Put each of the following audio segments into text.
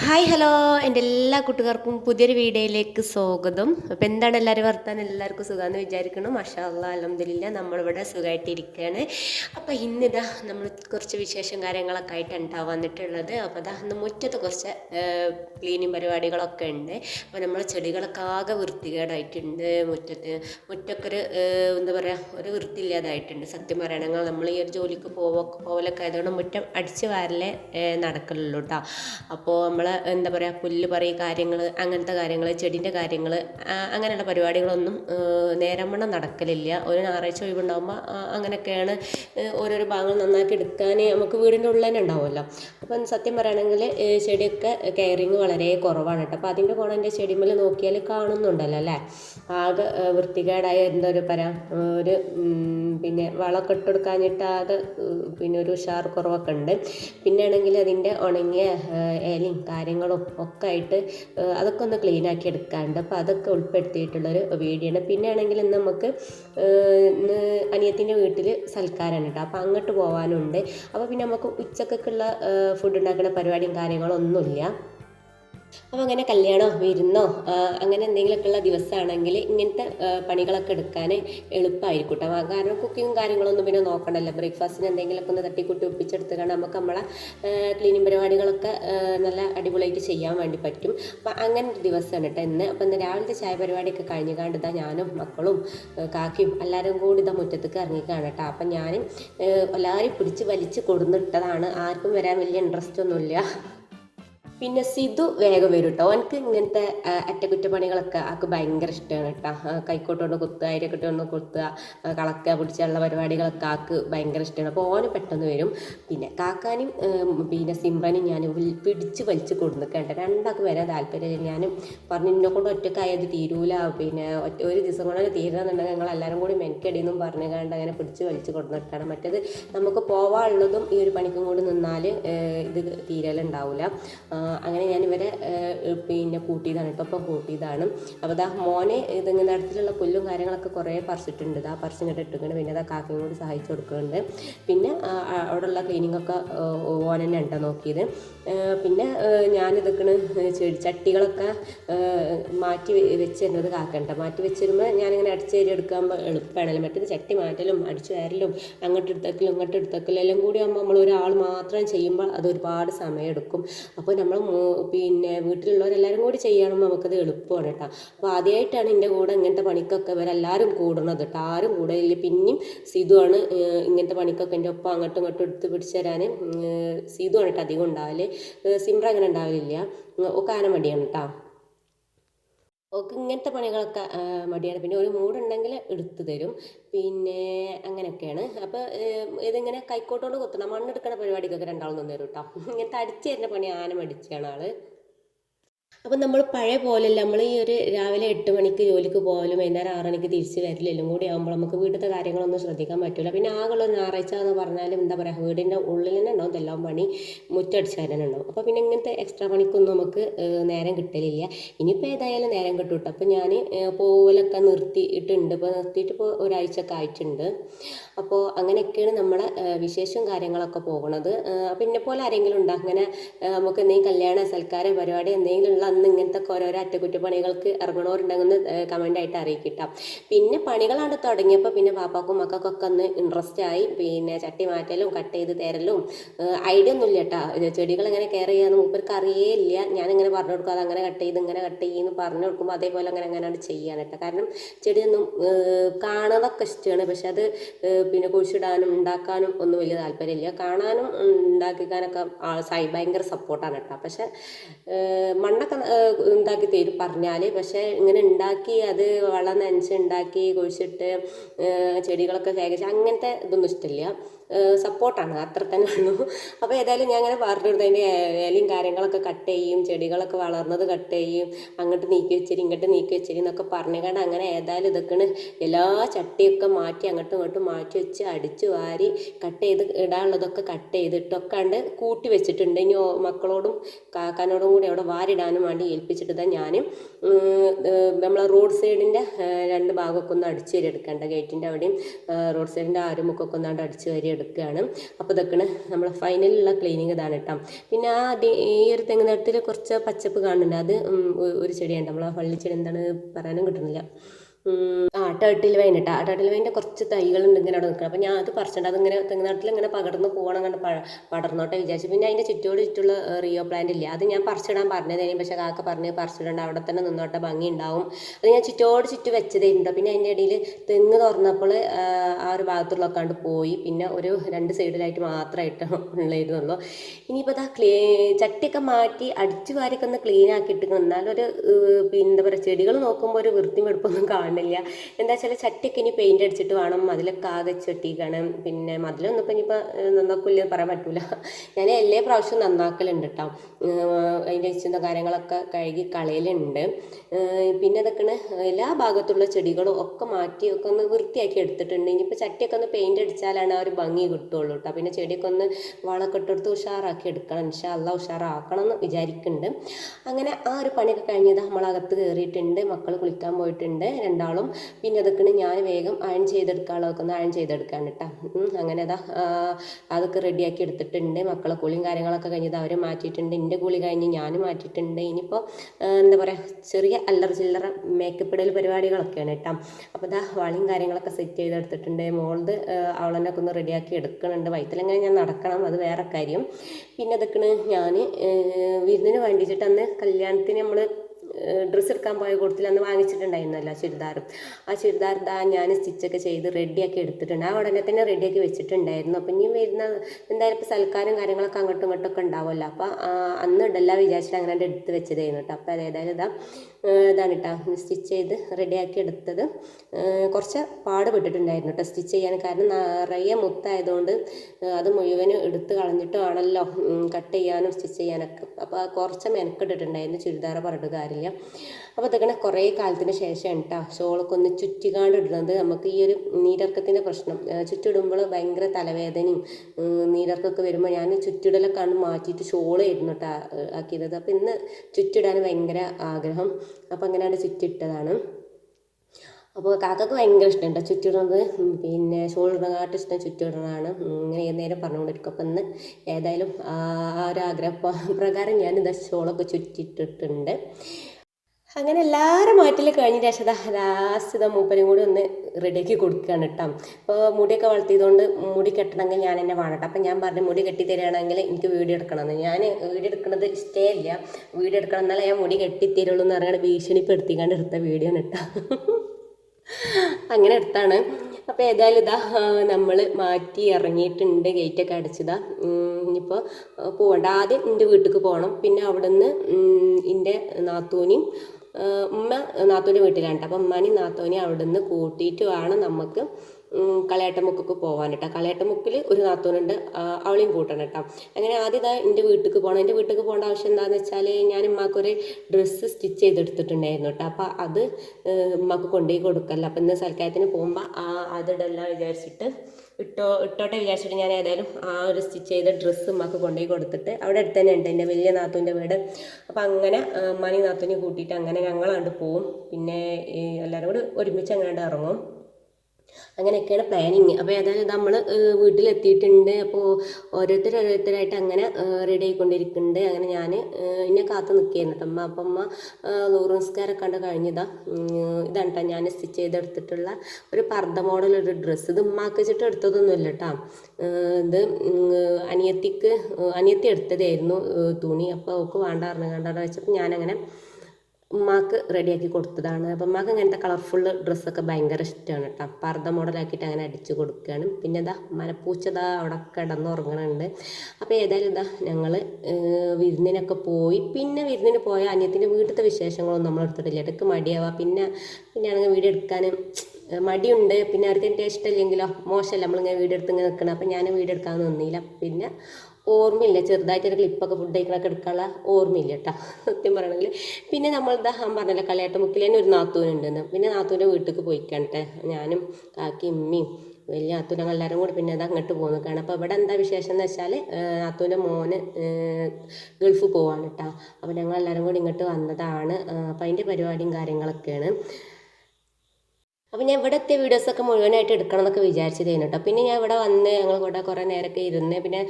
Hi hello എന്റെ എല്ലാ കൂട്ടുകാർക്കും പുതിയൊരു വീഡിയോയിലേക്ക് സ്വാഗതം. അപ്പോൾ എന്താണ് എല്ലാവരും വർത്താൻ എല്ലാവർക്കും സുഖമെന്ന് വിചാരിക്കണം മഷാ അല്ലാ അലഹമില്ല നമ്മളിവിടെ സുഖമായിട്ടിരിക്കുകയാണ് അപ്പോൾ ഇന്നിതാ നമ്മൾ കുറച്ച് വിശേഷം കാര്യങ്ങളൊക്കെ ആയിട്ട് ഉണ്ടാവാൻ വന്നിട്ടുള്ളത്. അപ്പോൾ അതാ ഇന്ന് മുറ്റത്ത് കുറച്ച് ക്ലീനിങ് പരിപാടികളൊക്കെ ഉണ്ട്. അപ്പോൾ നമ്മൾ ചെടികളൊക്കെ ആകെ വൃത്തികേടായിട്ടുണ്ട്. മുറ്റത്ത് മുറ്റൊക്കെ ഒരു എന്താ പറയുക ഒരു വൃത്തിയില്ലാതായിട്ടുണ്ട്. സത്യം പറയണമെങ്കിൽ നമ്മൾ ഈ ഒരു ജോലിക്ക് പോവ പോവലൊക്കെ ആയതുകൊണ്ട് മുറ്റം അടിച്ച് വാരലേ നടക്കലുള്ളൂ കേട്ടോ അപ്പോൾ നമ്മൾ എന്താ പറയുക പുല്ല് പറയും കാര്യങ്ങൾ അങ്ങനത്തെ കാര്യങ്ങൾ ചെടീന്റെ കാര്യങ്ങൾ അങ്ങനെയുള്ള പരിപാടികളൊന്നും നേരമണ്ണം നടക്കലില്ല. ഒരു ഞായറാഴ്ച ഒഴിവുണ്ടാകുമ്പോൾ അങ്ങനെയൊക്കെയാണ് ഓരോരോ ഭാഗങ്ങൾ നന്നാക്കി എടുക്കാൻ നമുക്ക് വീടിന്റെ ഉള്ളിൽ തന്നെ ഉണ്ടാവുമല്ലോ. അപ്പം സത്യം പറയുകയാണെങ്കിൽ ചെടിയൊക്കെ കെയറിങ് വളരെ കുറവാണ് കേട്ടോ. അപ്പോൾ അതിന്റെ കോണം എന്റെ നോക്കിയാൽ കാണുന്നുണ്ടല്ലോ അല്ലേ? ആകെ വൃത്തികേടായ എന്താ ഒരു പറയാ ഒരു പിന്നെ വളമൊക്കെ ഇട്ട് കൊടുക്കാഞ്ഞിട്ട് ആകെ പിന്നെ ഒരു ഉഷാർ കുറവൊക്കെ ഉണ്ട്. പിന്നെ ആണെങ്കിൽ അതിന്റെ ഉണങ്ങിയ ഏഹ്, ഇലയും കാര്യങ്ങളും ഒക്കെ ആയിട്ട് അതൊക്കെ ഒന്ന് ക്ലീൻ ആക്കി എടുക്കാണ്ട്. അപ്പോൾ അതൊക്കെ ഉൾപ്പെടുത്തിയിട്ടുള്ളൊരു വീഡിയോ ആണ് പിന്നെ ആണെങ്കിൽ ഇന്ന് നമുക്ക് ഇന്ന് അനിയത്തിന്റെ വീട്ടിൽ സൽക്കാരമാണ് കേട്ടോ. അപ്പോൾ അങ്ങോട്ട് പോകാനുണ്ട് അപ്പോൾ പിന്നെ നമുക്ക് ഉച്ചക്കൊക്കെയുള്ള ഫുഡ് ഉണ്ടാക്കുന്ന പരിപാടിയും കാര്യങ്ങളും അപ്പോൾ അങ്ങനെ കല്യാണമോ വിരുന്നോ അങ്ങനെ എന്തെങ്കിലുമൊക്കെ ഉള്ള ദിവസമാണെങ്കിൽ ഇങ്ങനത്തെ പണികളൊക്കെ എടുക്കാൻ എളുപ്പമായിരിക്കും കാരണം കുക്കിങ്ങും കാര്യങ്ങളൊന്നും പിന്നെ നോക്കണമല്ലോ. ബ്രേക്ക്ഫാസ്റ്റിന് എന്തെങ്കിലുമൊക്കെ ഒന്ന് തട്ടിക്കൂട്ടി കാരണം നമുക്ക് നമ്മളെ ക്ലീനിങ് പരിപാടികളൊക്കെ നല്ല അടിപൊളിയായിട്ട് ചെയ്യാൻ വേണ്ടി പറ്റും. അപ്പോൾ അങ്ങനെ ഒരു ദിവസമാണ് കേട്ടോ ഇന്ന്. അപ്പോൾ ഇന്ന് രാവിലത്തെ ചായ പരിപാടിയൊക്കെ കഴിഞ്ഞ് കണ്ടിട്ട് ഞാനും മക്കളും കാക്കിയും എല്ലാവരും കൂടി ഇതാ മുറ്റത്തേക്ക് ഇറങ്ങിക്കാണ് കേട്ടോ. അപ്പം ഞാൻ എല്ലാവരെയും പിടിച്ച് വലിച്ച് കൊടുന്നിട്ടതാണ് ആർക്കും വരാൻ വലിയ ഇൻട്രസ്റ്റ് ഒന്നുമില്ല. പിന്നെ സിധു വേഗം വരും കേട്ടോ എനിക്ക് ഇങ്ങനത്തെ അറ്റകുറ്റപ്പണികളൊക്കെ ആൾക്ക് ഭയങ്കര ഇഷ്ടമാണ് കേട്ടോ കൈക്കോട്ടുകൊണ്ട് കുത്തുക അരിയൊക്കെ കുത്തുക കളക്കുക പിടിച്ചുള്ള പരിപാടികളൊക്കെ ആൾക്ക് ഭയങ്കര ഇഷ്ടമാണ് അപ്പോൾ ഓന് പെട്ടെന്ന് വരും. പിന്നെ കാക്കാനും പിന്നെ സിമ്രനും ഞാൻ പിടിച്ച് വലിച്ച് കേട്ടോ രണ്ടാൾക്ക് വരാൻ താല്പര്യമില്ല. ഞാനും പറഞ്ഞു എന്നെ കൊണ്ട് ഒറ്റക്കായത് തീരൂല. പിന്നെ ഒരു ദിവസം കൊണ്ട് തീരണമെന്നുണ്ടെങ്കിൽ ഞങ്ങൾ എല്ലാവരും കൂടി മെനക്കെടിയെന്നും പറഞ്ഞു കണ്ട് അങ്ങനെ പിടിച്ച് വലിച്ച് കൊടുന്നിട്ടാണ് മറ്റേത് നമുക്ക് പോവാനുള്ളതും ഈ ഒരു പണിക്കും കൂടി നിന്നാൽ ഇത് തീരലുണ്ടാവില്ല അങ്ങനെ ഞാൻ ഇവരെ പിന്നെ കൂട്ടിയതാണ്. കേട്ടോ ഇപ്പം കൂട്ടിയതാണ്. അപ്പോൾ ദാ മോനെ ഇതിങ്ങനെ അടുത്തുള്ള പുല്ലും കാര്യങ്ങളൊക്കെ കുറേ പറിച്ചിട്ടുണ്ട്. ഇതാ പറിച്ച് ഇങ്ങോട്ട് ഇട്ടിട്ടുണ്ട്. പിന്നെ അതാ കാക്കയും കൂടി സഹായിച്ചു കൊടുക്കുന്നുണ്ട്. പിന്നെ ആ, അവിടെയുള്ള ക്ലീനിങ്ങൊക്കെ ഓൻ തന്നെ ഉണ്ടോ നോക്കിയത്. പിന്നെ ഞാൻ ഞാനിതൊക്കെ ചെടി ചട്ടികളൊക്കെ മാറ്റി വെച്ച് തരുന്നത് കാക്കണ്ട മാറ്റി വെച്ച് തരുമ്പോൾ ഞാനിങ്ങനെ അടിച്ചേരി എടുക്കുമ്പോൾ എളുപ്പമാണല്ലോ മറ്റേത് ചട്ടി മാറ്റലും അടിച്ചു വരലും അങ്ങോട്ട് എടുത്തേക്കലും ഇങ്ങോട്ട് എടുത്തേക്കലും എല്ലാം കൂടി ആകുമ്പോൾ നമ്മൾ ഒരാൾ മാത്രം ചെയ്യുമ്പോൾ അത് ഒരുപാട് സമയം എടുക്കും. അപ്പോൾ നമ്മൾ പിന്നെ വീട്ടിലുള്ളവരെല്ലാവരും കൂടി ചെയ്യണം നമുക്കത് എളുപ്പമാണ് കേട്ടോ. അപ്പോൾ ആദ്യമായിട്ടാണ് എന്റെ കൂടെ ഇങ്ങനത്തെ പണിക്കൊക്കെ ഇവരെല്ലാവരും കൂടുന്നത് കേട്ടോ. ആരും കൂടെ ഇല്ല പിന്നെയും ഏഹ്, ഇങ്ങനത്തെ പണിക്കൊക്കെ എന്റെ ഒപ്പം അങ്ങോട്ടും ഇങ്ങോട്ടും എടുത്ത് പിടിച്ചു തരാൻ സിധുവാണ് കേട്ടോ അധികം ഉണ്ടാവൽ. സിംറ അങ്ങനെ ഉണ്ടാവലില്ല. ഒക്കെ ആന മടിയാണ് കേട്ടോ. ഓക്ക് ഇങ്ങനത്തെ പണികളൊക്കെ മടിയാണ്. പിന്നെ ഒരു മൂടുണ്ടെങ്കിൽ എടുത്തു തരും. പിന്നെ അങ്ങനെയൊക്കെയാണ്. അപ്പോൾ ഇതിങ്ങനെ കൈക്കോട്ടോണ്ട് കുത്തണം. മണ്ണെടുക്കണ പരിപാടിക്കൊക്കെ രണ്ടാളും നിന്നു തരും കേട്ടോ ഇങ്ങനത്തെ അടിച്ചു തരുന്ന പണി ആന മടിച്ചാണ് ആൾ. അപ്പം നമ്മൾ പഴയ പോലെയല്ല നമ്മൾ ഈ ഒരു രാവിലെ എട്ട് മണിക്ക് ജോലിക്ക് പോകലും വൈകുന്നേരം ആറ് മണിക്ക് തിരിച്ച് വരലും എല്ലാം കൂടി ആകുമ്പോൾ നമുക്ക് വീട്ടിലത്തെ കാര്യങ്ങളൊന്നും ശ്രദ്ധിക്കാൻ പറ്റില്ല പിന്നെ ആകെയുള്ള ഒരു ഞായറാഴ്ച എന്ന് പറഞ്ഞാലും എന്താ പറയുക വീടിന്റെ ഉള്ളിൽ തന്നെ ഉണ്ടാവും ഇതെല്ലാം പണി മുറ്റടിച്ച് ഉണ്ടാവും. അപ്പോൾ പിന്നെ ഇങ്ങനത്തെ എക്സ്ട്രാ പണിക്കൊന്നും നമുക്ക് നേരം കിട്ടലില്ല. ഇനിയിപ്പോൾ ഏതായാലും നേരം കിട്ടും കേട്ടോ അപ്പോൾ ഞാൻ പോവലൊക്കെ നിർത്തിയിട്ടുണ്ട്. ഇപ്പോൾ നിർത്തിയിട്ട് ഇപ്പോൾ ഒരാഴ്ചയൊക്കെ ആയിട്ടുണ്ട്. അപ്പോൾ അങ്ങനെയൊക്കെയാണ് നമ്മളെ വിശേഷം കാര്യങ്ങളൊക്കെ പോകുന്നത്. അപ്പോൾ പോലെ ആരെങ്കിലും ഉണ്ടോ? അങ്ങനെ നമുക്ക് എന്തെങ്കിലും കല്യാണ സൽക്കാര പരിപാടി എന്തെങ്കിലും ഉള്ള അന്ന് ഇങ്ങനത്തെ ഓരോരോ അറ്റകുറ്റപ്പണികൾക്ക് ഇറങ്ങണവരുണ്ടെന്ന് കമന്റ് ആയിട്ട് അറിയിക്കിട്ടാം. പിന്നെ പണികളാണ് തുടങ്ങിയപ്പോൾ പിന്നെ പാപ്പാക്കും മക്കൾക്കൊക്കെ ഒന്ന് ഇൻട്രസ്റ്റ് ആയി. പിന്നെ ചട്ടി മാറ്റലും കട്ട് ചെയ്ത് തരലും ഐഡിയ ഒന്നും ഇല്ല കേട്ടോ ചെടികൾ എങ്ങനെ കെയർ ചെയ്യാന്ന് മൂപ്പർക്ക് അറിയേ ഇല്ല ഞാനിങ്ങനെ പറഞ്ഞു കൊടുക്കും അത് അങ്ങനെ കട്ട് ചെയ്ത് ഇങ്ങനെ കട്ട് ചെയ്യുന്നു പറഞ്ഞു കൊടുക്കുമ്പോൾ അതേപോലെ അങ്ങനെ അങ്ങനെയാണ് ചെയ്യാൻ കേട്ടോ. കാരണം ചെടിയൊന്നും കാണാതൊക്കെ ഇഷ്ടമാണ് പക്ഷെ അത് പിന്നെ കുഴിച്ചിടാനും ഉണ്ടാക്കാനും ഒന്നും വലിയ താല്പര്യമില്ല. കാണാനും ഉണ്ടാക്കിക്കാനൊക്കെ സായി ഭയങ്കര സപ്പോർട്ടാണ് കേട്ടോ. പക്ഷെ മണ്ണൊക്കെ ഉണ്ടാക്കി തരും പറഞ്ഞാൽ പക്ഷേ ഇങ്ങനെ ഉണ്ടാക്കി അത് വളം നനച്ച് ഉണ്ടാക്കി കുഴിച്ചിട്ട് ചെടികളൊക്കെ ശേഖരിച്ച് അങ്ങനത്തെ ഇതൊന്നും ഇഷ്ടമില്ല. സപ്പോർട്ടാണ്. അത്ര തന്നെ ഉള്ളൂ. അപ്പോൾ ഏതായാലും ഞാൻ അങ്ങനെ പറഞ്ഞു കൊടുത്തു അതിന്റെ ഇലയും കാര്യങ്ങളൊക്കെ കട്ട് ചെയ്യും ചെടികളൊക്കെ വളർന്നത് കട്ട് ചെയ്യും അങ്ങോട്ട് നീക്കി വെച്ചേരി ഇങ്ങോട്ട് നീക്കി വെച്ചേരി എന്നൊക്കെ പറഞ്ഞുകൊണ്ട് അങ്ങനെ ഏതായാലും ഇതൊക്കെയാണ് എല്ലാ ചട്ടിയൊക്കെ മാറ്റി അങ്ങോട്ടും ഇങ്ങോട്ടും മാറ്റി വെച്ച് അടിച്ച് വാരി കട്ട് ചെയ്ത് ഇടാനുള്ളതൊക്കെ കട്ട് ചെയ്തിട്ടൊക്കെ ഉണ്ട് കൂട്ടി വെച്ചിട്ടുണ്ട്. ഇനി മക്കളോടും കാക്കാനോടും കൂടി അവിടെ വാരിടാനും വേണ്ടി ഏൽപ്പിച്ചിട്ട് തന്നെ ഞാനും നമ്മളെ റോഡ് സൈഡിന്റെ രണ്ട് ഭാഗമൊക്കെ ഒന്ന് അടിച്ചു വരി എടുക്കേണ്ട. ഗേറ്റിന്റെ അവിടെയും റോഡ് സൈഡിന്റെ ആരുമുക്കൊക്കെ ഒന്നാണ്ട് അടിച്ച് വരി എടുക്കുകയാണ്. അപ്പോൾ ഇതൊക്കെയാണ് നമ്മൾ ഫൈനലുള്ള ക്ലീനിങ് ഇതാണ് കേട്ടോ. പിന്നെ ആ ഈ ഒരു തെങ്ങ് തടത്തിൽ കുറച്ച് പച്ചപ്പ് കാണുന്നുണ്ട്. അത് ഒരു ചെടിയാണ് നമ്മൾ ആ വള്ളിച്ചെടി എന്താണ് പറയാനും കിട്ടുന്നില്ല. ആ ടേട്ടിൽ വൈൻ ഇട്ടാ ആ ടേട്ടിൽ വൈന്റെ കുറച്ച് തൈകളുണ്ട് ഇങ്ങനെ അവിടെ നിൽക്കുന്നത് അപ്പോൾ ഞാൻ അത് പറിച്ചിട്ട് അതിങ്ങനെ തെങ്ങുനാട്ടിൽ ഇങ്ങനെ പകർന്ന് പോകണം കണ്ട് പടർന്നോട്ടെ വിചാരിച്ചു. പിന്നെ അതിന്റെ ചുറ്റോട് ചുറ്റുള്ള റിയോ പ്ലാന്റ് ഇല്ല അത് ഞാൻ പറിച്ചിടാൻ പറഞ്ഞതേനും പക്ഷേ കാക്ക പറഞ്ഞ് പറിച്ചിടണ്ട. അവിടെ തന്നെ നിന്നോട്ടെ ഭംഗി ഉണ്ടാവും അത് ഞാൻ ചുറ്റോട് ചുറ്റ് വെച്ചതേനുണ്ടോ പിന്നെ അതിന്റെ ഇടയിൽ തെങ്ങ് തുറന്നപ്പോൾ ആ ഒരു ഭാഗത്തുള്ളൊക്കെ കണ്ട് പോയി. പിന്നെ ഒരു രണ്ട് സൈഡിലായിട്ട് മാത്രമായിട്ട് ഉള്ളായിരുന്നുള്ളൂ. ഇനിയിപ്പോൾ അത് ക്ലീ ചട്ടിയൊക്കെ മാറ്റി അടിച്ചു വാരിയൊക്കെ ഒന്ന് ക്ലീൻ ആക്കിയിട്ട് എന്നാലും ഒരു എന്താ പറയുക ചെടികൾ നോക്കുമ്പോൾ ഒരു വൃത്തിയും വെടുപ്പൊന്നും കാണില്ല എന്താ വെച്ചാൽ ചട്ടിയൊക്കെ ഇനി പെയിന്റ് അടിച്ചിട്ട് വേണം. മതിലൊക്കെ ആകെ ചട്ടിക്കാണ്. പിന്നെ മതിലൊന്നും ഇപ്പം ഇനിയിപ്പോൾ നന്നാക്കില്ല പറയാൻ പറ്റൂല. ഞാൻ എല്ലാ പ്രാവശ്യവും നന്നാക്കലുണ്ട് കേട്ടോ അതിന്റെ ഇച്ചിന്ന കാര്യങ്ങളൊക്കെ കഴുകി കളയലുണ്ട്. പിന്നെ അതൊക്കെയാണ് എല്ലാ ഭാഗത്തുള്ള ചെടികളും ഒക്കെ മാറ്റി ഒക്കെ ഒന്ന് വൃത്തിയാക്കി എടുത്തിട്ടുണ്ട്. ഇനിയിപ്പോൾ ചട്ടിയൊക്കെ ഒന്ന് പെയിന്റ് അടിച്ചാലാണ് ആ ഒരു ഭംഗി കിട്ടുള്ളൂ കേട്ടോ പിന്നെ ചെടിയൊക്കെ ഒന്ന് വളമൊക്കെ ഇട്ടെടുത്ത് ഉഷാറാക്കി എടുക്കണം. ഇൻഷാ അല്ല ഉഷാറാക്കണം എന്ന് വിചാരിക്കുന്നുണ്ട് അങ്ങനെ ആ ഒരു പണിയൊക്കെ കഴിഞ്ഞത് നമ്മളകത്ത് കയറിയിട്ടുണ്ട് മക്കൾ കുളിക്കാൻ പോയിട്ടുണ്ട്. രണ്ടാളും പിന്നെ അതൊക്കെ ഞാൻ വേഗം അയൺ ചെയ്തെടുക്കാനുള്ളതൊക്കെ ഒന്ന് അയൺ ചെയ്തെടുക്കാൻ കേട്ടോ അങ്ങനെ അതാ അതൊക്കെ റെഡിയാക്കി എടുത്തിട്ടുണ്ട്. മക്കളെ കുളിയും കാര്യങ്ങളൊക്കെ കഴിഞ്ഞത് അവർ മാറ്റിയിട്ടുണ്ട്. എന്റെ കുളി കഴിഞ്ഞ് ഞാനും മാറ്റിയിട്ടുണ്ട്. ഇനിയിപ്പോൾ എന്താ പറയുക ചെറിയ അല്ലറ ചില്ലറ മേക്കപ്പ് ഇടൽ പരിപാടികളൊക്കെയാണ് കേട്ടോ അപ്പോൾ ഇതാ വളയും കാര്യങ്ങളൊക്കെ സെറ്റ് ചെയ്തെടുത്തിട്ടുണ്ട്. മോളത് അവളെന്നെ ഒക്കെ ഒന്ന് റെഡിയാക്കി എടുക്കണുണ്ട്. വയറ്റിലെങ്ങനെ ഞാൻ നടക്കണം അത് വേറെ കാര്യം. പിന്നെ അതൊക്കെയാണ് ഞാൻ വിരുന്നിന് വേണ്ടിയിട്ട് അന്ന് കല്യാണത്തിന് നമ്മൾ ഡ്രസ്സ് എടുക്കാൻ പോയ കൂട്ടത്തിൽ അന്ന് വാങ്ങിച്ചിട്ടുണ്ടായിരുന്നല്ലോ ചുരിദാറും. ആ ചുരിദാർ ദാ ഞാൻ സ്റ്റിച്ചൊക്കെ ചെയ്ത് റെഡിയാക്കി എടുത്തിട്ടുണ്ട്. ആ ഉടനെ തന്നെ റെഡിയാക്കി വെച്ചിട്ടുണ്ടായിരുന്നു. അപ്പം ഇനി വരുന്ന എന്തായാലും ഇപ്പോൾ സൽക്കാരം കാര്യങ്ങളൊക്കെ അങ്ങോട്ടും ഇങ്ങോട്ടും ഒക്കെ ഉണ്ടാവുമല്ലോ അപ്പോൾ അന്ന് ഇടല്ല വിചാരിച്ചിട്ട് അങ്ങനെ എടുത്ത് വെച്ചതായിരുന്നു കേട്ടോ അപ്പോൾ അതായത് ഇതാ ഇതാണ് കേട്ടോ സ്റ്റിച്ച് ചെയ്ത് റെഡിയാക്കി എടുത്തത്. ആ, കുറച്ച് പാടുപെട്ടിട്ടുണ്ടായിരുന്നു കേട്ടോ സ്റ്റിച്ച് ചെയ്യാൻ. കാരണം നിറയെ മുത്തായതുകൊണ്ട് ആ, അത് മുഴുവനും എടുത്ത് കളഞ്ഞിട്ട് ആണല്ലോ കട്ട് ചെയ്യാനും സ്റ്റിച്ച് ചെയ്യാനൊക്കെ. അപ്പോൾ കുറച്ച് മെനക്കെട്ടിട്ടുണ്ടായിരുന്നു ചുരിദാർ പറഞ്ഞിട്ട് കാര്യമില്ല. അപ്പോൾ അതൊക്കെ കുറേ കാലത്തിന് ശേഷമാണ് കേട്ടോ ഷോളൊക്കെ ഒന്ന് ചുറ്റിക്കാണ്ട് ഇടുന്നത് നമുക്ക് ഈ ഒരു നീരിറക്കത്തിന്റെ പ്രശ്നം. ചുറ്റിടുമ്പോൾ ഭയങ്കര തലവേദനയും നീരർക്കൊക്കെ വരുമ്പോൾ ഞാൻ ചുറ്റിടലൊക്കെ ആണ് മാറ്റിയിട്ട് ഷോളായിരുന്നു കേട്ടോ ആക്കിയത്. അപ്പോൾ ഇന്ന് ചുറ്റിടാൻ ഭയങ്കര ആഗ്രഹം. അപ്പോൾ അങ്ങനെയാണ് ചുറ്റിട്ടതാണ് അപ്പോൾ കാക്കക്ക് ഭയങ്കര ഇഷ്ടമുണ്ട് ചുറ്റിടുന്നത്. പിന്നെ ഷോളിടുന്നതായിട്ട് ഇഷ്ടം ചുറ്റിടുന്നതാണ്. ഇങ്ങനെ ഏത് നേരം പറഞ്ഞുകൊണ്ടിരിക്കും. അപ്പം ഇന്ന് ഏതായാലും ആ ആ ഒരു ആഗ്രഹ പ്രകാരം ഞാൻ ഇതാ ഷോളൊക്കെ ചുറ്റിട്ടിട്ടുണ്ട് അങ്ങനെ എല്ലാവരും മാറ്റിൽ കഴിഞ്ഞ ശേഷം ലാസ്റ്റ് ഇതാ മൂപ്പനും കൂടി ഒന്ന് റെഡിയാക്കി കൊടുക്കുകയാണ് കേട്ടോ അപ്പോൾ മുടിയൊക്കെ വളർത്തിയതുകൊണ്ട് മുടി കെട്ടണമെങ്കിൽ ഞാൻ എന്നെ വേണം അപ്പം ഞാൻ പറഞ്ഞു മുടി കെട്ടി തരികയാണെങ്കിൽ എനിക്ക് വീഡിയോ എടുക്കണമെന്ന്. ഞാൻ വീഡിയോ എടുക്കുന്നത് ഇഷ്ടേ ഇല്ല. വീഡിയോ എടുക്കണം എന്നാലേ ഞാൻ മുടി കെട്ടിത്തരുള്ളൂ എന്ന് പറയുന്നത് ഭീഷണിപ്പെടുത്തിക്കാണ്ട് എടുത്ത വീഡിയോ ആണ് കേട്ടോ അങ്ങനെ എടുത്താണ്. അപ്പോൾ ഏതായാലും ഇതാ നമ്മൾ മാറ്റി ഇറങ്ങിയിട്ടുണ്ട് ഗേറ്റൊക്കെ അടച്ചതാ ഇനിയിപ്പോൾ പോകണ്ട ആദ്യം എന്റെ വീട്ടിലേക്ക് പോകണം. പിന്നെ അവിടെ നിന്ന് എന്റെ നാത്തൂനെയും ഉമ്മ നാത്തൂന്റെ വീട്ടിലാണ്. കേട്ടോ അപ്പം ഉമ്മാനെയും നാത്തൂനെയും അവിടെ നിന്ന് കൂട്ടിയിട്ട് വേണം നമുക്ക് കളയാട്ടമുക്കൊക്കെ പോകാൻ കേട്ടോ കളയാട്ടമുക്കിൽ ഒരു നാത്തൂനുണ്ട് അവളെയും കൂട്ടണം കേട്ടോ അങ്ങനെ ആദ്യം ഇതാ എന്റെ വീട്ടിലേക്ക് പോകണം എന്റെ വീട്ടിലേക്ക് പോകേണ്ട ആവശ്യം എന്താണെന്ന് വെച്ചാൽ ഞാൻ ഉമ്മാക്കൊരു ഡ്രസ്സ് സ്റ്റിച്ച് ചെയ്തെടുത്തിട്ടുണ്ടായിരുന്നു കേട്ടോ അപ്പോൾ അത് ഉമ്മാക്ക് കൊണ്ടുപോയി കൊടുക്കല്ലോ. അപ്പം ഇന്ന് സൽക്കാരത്തിന് പോകുമ്പോൾ ആ അതിടെല്ലാം വിചാരിച്ചിട്ട് ഇട്ടോ ഇട്ടോട്ടെ വിചാരിച്ചിട്ട് ഞാൻ ഏതായാലും ആ ഒരു സ്റ്റിച്ച് ചെയ്ത ഡ്രസ്സ് ഉമ്മാക്ക് കൊണ്ടുപോയി കൊടുത്തിട്ട് അവിടെ അടുത്ത് തന്നെ ഉണ്ട് എന്റെ വലിയ നാത്തൂന്റെ വീട്. അപ്പം അങ്ങനെ മണി നാത്തൂനെ കൂട്ടിയിട്ട് അങ്ങനെ ഞങ്ങളങ്ങോട്ട് പോവും. പിന്നെ എല്ലാവരും കൂടി ഒരുമിച്ച് അങ്ങോട്ട് ഇറങ്ങും. അങ്ങനെയൊക്കെയാണ് പ്ലാനിങ് അപ്പോൾ ഏതായാലും നമ്മൾ വീട്ടിലെത്തിയിട്ടുണ്ട്. അപ്പോൾ ഓരോരുത്തർ ഓരോരുത്തരായിട്ട് അങ്ങനെ റെഡി ആയിക്കൊണ്ടിരിക്കുന്നുണ്ട്. അങ്ങനെ ഞാൻ എന്നെ കാത്തു നിൽക്കുകയാണ് കേട്ടോ അമ്മ അപ്പം അമ്മ നൂറ് നിസ്കാരമൊക്കെ കണ്ട് കഴിഞ്ഞതാ. ഇതാണ് കേട്ടോ ഞാൻ സ്റ്റിച്ച് ചെയ്തെടുത്തിട്ടുള്ള ഒരു പർദ്ദ മോഡൽ ഒരു ഡ്രസ്സ്. ഇത് ഉമ്മാക്ക് വെച്ചിട്ട് എടുത്തതൊന്നുമില്ല കേട്ടോ ഇത് അനിയത്തിക്ക് അനിയത്തി എടുത്തതായിരുന്നു തുണി. അപ്പോൾ അവൾക്ക് വേണ്ട പറഞ്ഞു കണ്ടാണ് വെച്ചപ്പോൾ ഞാനങ്ങനെ ഉമ്മാക്ക് റെഡിയാക്കി കൊടുത്തതാണ്. അപ്പം ഉമ്മാക്ക് ഇങ്ങനത്തെ കളർഫുൾ ഡ്രസ്സൊക്കെ ഭയങ്കര ഇഷ്ടമാണ് കേട്ടോ പർദ്ദ മോഡലാക്കിയിട്ട് അങ്ങനെ അടിച്ച് കൊടുക്കുകയാണ് പിന്നെ ഇതാ മലപ്പൂച്ചതാ അവിടെ കിടന്നുറങ്ങണുണ്ട് അപ്പോൾ ഏതായാലും ഇതാ ഞങ്ങൾ വിരുന്നിനൊക്കെ പോയി. പിന്നെ വിരുന്നിന് പോയ അനിയത്തിന്റെ വീട്ടിലത്തെ വിശേഷങ്ങളൊന്നും നമ്മൾ എടുത്തിട്ടില്ല ഇടയ്ക്ക് മടിയാവുക പിന്നെ പിന്നെ ആണെങ്കിൽ വീഡിയോ എടുക്കാൻ മടിയുണ്ട്. പിന്നെ അവർക്ക് എന്റെ ഇഷ്ടമില്ലെങ്കിലോ മോശമല്ല. നമ്മളിങ്ങനെ വീഡിയോ ഇങ്ങനെ നിൽക്കണം. അപ്പം ഞാൻ വീഡിയോ എടുക്കാൻ നിന്നില്ല. പിന്നെ ഓർമ്മയില്ല. ചെറുതായിട്ടൊരു ക്ലിപ്പൊക്കെ ഫുഡ് കഴിക്കണൊക്കെ എടുക്കാനുള്ള ഓർമ്മയില്ല കേട്ടോ. സത്യം പറയണമെങ്കിൽ പിന്നെ നമ്മൾ ദഹം പറഞ്ഞല്ലോ കളയാട്ട മുക്കിൽ തന്നെ ഒരു നാത്തൂനുണ്ടെന്ന് പിന്നെ നാത്തൂന്റെ വീട്ടിലേക്ക് പോയിക്കണ്ടേ ഞാനും കാക്കി ഉമ്മയും വലിയ നാത്തൂൻ ഞങ്ങൾ എല്ലാവരും കൂടി പിന്നെ അത് അങ്ങോട്ട് പോകുന്നു കാണാം അപ്പോൾ ഇവിടെ എന്താ വിശേഷം എന്ന് വെച്ചാൽ നാത്തൂന്റെ മോന് ഗൾഫ് പോവാണ് കേട്ടോ അപ്പോൾ ഞങ്ങൾ എല്ലാവരും കൂടി ഇങ്ങോട്ട് വന്നതാണ്. അപ്പോൾ അതിന്റെ പരിപാടിയും കാര്യങ്ങളൊക്കെയാണ്. അപ്പോൾ ഞാൻ ഇവിടെ എത്തിയ വീഡിയോസൊക്കെ മുഴുവനായിട്ട് എടുക്കണം എന്നൊക്കെ വിചാരിച്ചതേനു കേട്ടോ പിന്നെ ഞാൻ ഇവിടെ വന്ന് ഞങ്ങൾ ഇവിടെ കുറേ നേരമൊക്കെ ഇരുന്ന് പിന്നെ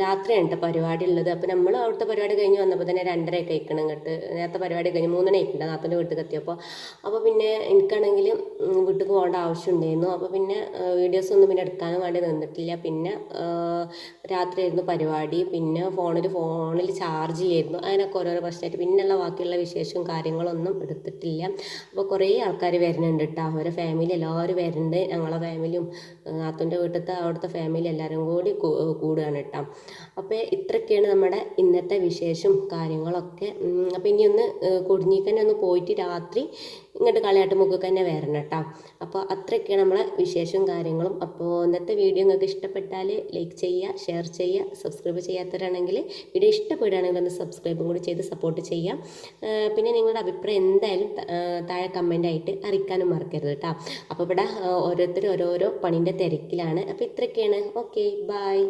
രാത്രിയാണ് കേട്ടോ പരിപാടി ഉള്ളത് അപ്പോൾ നമ്മൾ അവിടുത്തെ പരിപാടി കഴിഞ്ഞ് വന്നപ്പോൾ തന്നെ രണ്ടരയൊക്കെ കഴിക്കണം കേട്ട് നേരത്തെ പരിപാടി കഴിഞ്ഞ് മൂന്നര ആയിട്ടുണ്ട് നാത്തന്റെ വീട്ടിൽ എത്തിയപ്പോൾ അപ്പോൾ പിന്നെ എനിക്കാണെങ്കിൽ വീട്ടിൽ പോകേണ്ട ആവശ്യമുണ്ടായിരുന്നു അപ്പോൾ പിന്നെ വീഡിയോസ് ഒന്നും പിന്നെ എടുക്കാനും വേണ്ടി നിന്നിട്ടില്ല. പിന്നെ രാത്രിയായിരുന്നു പരിപാടി. പിന്നെ ഫോണിൽ ഫോണിൽ ചാർജ് ചെയ്യായിരുന്നു. അതിനൊക്കെ ഓരോരോ പ്രശ്നമായിട്ട്. പിന്നെയുള്ള ബാക്കിയുള്ള വിശേഷവും കാര്യങ്ങളൊന്നും എടുത്തിട്ടില്ല. അപ്പോൾ കുറേ ആൾക്കാർ വരുന്നുണ്ട് കേട്ടോ അവരെ ഫാമിലി എല്ലാവരും വരുന്നുണ്ട്. ഞങ്ങളെ ഫാമിലിയും നാത്തൂന്റെ വീട്ടിലത്തെ അവിടുത്തെ ഫാമിലി എല്ലാവരും കൂടി കൂടുകയാണ് കേട്ടോ അപ്പോൾ ഇത്രയൊക്കെയാണ് നമ്മുടെ ഇന്നത്തെ വിശേഷം കാര്യങ്ങളൊക്കെ. അപ്പോൾ ഇനി ഒന്ന് കുടുങ്ങിക്കന്നെ ഒന്ന് പോയിട്ട് രാത്രി ഇങ്ങോട്ട് കളിയാട്ട് മുക്കൊക്കെ തന്നെ വരണം കേട്ടോ. അപ്പോൾ അത്രയൊക്കെയാണ് നമ്മളെ വിശേഷവും കാര്യങ്ങളും. അപ്പോൾ ഇന്നത്തെ വീഡിയോ നിങ്ങൾക്ക് ഇഷ്ടപ്പെട്ടാൽ ലൈക്ക് ചെയ്യുക ഷെയർ ചെയ്യുക സബ്സ്ക്രൈബ് ചെയ്യാത്തവരാണെങ്കിൽ വീഡിയോ ഇഷ്ടപ്പെടുകയാണെങ്കിൽ ഒന്ന് സബ്സ്ക്രൈബും കൂടി ചെയ്ത് സപ്പോർട്ട് ചെയ്യാം. പിന്നെ നിങ്ങളുടെ അഭിപ്രായം എന്തായാലും താഴെ കമന്റായിട്ട് അറിയിക്കാനും മറക്കരുത് കേട്ടോ. അപ്പോൾ ഇവിടെ ഓരോരുത്തർ ഓരോരോ പണീന്റെ തിരക്കിലാണ്. അപ്പോൾ ഇത്രയൊക്കെയാണ്. Okay bye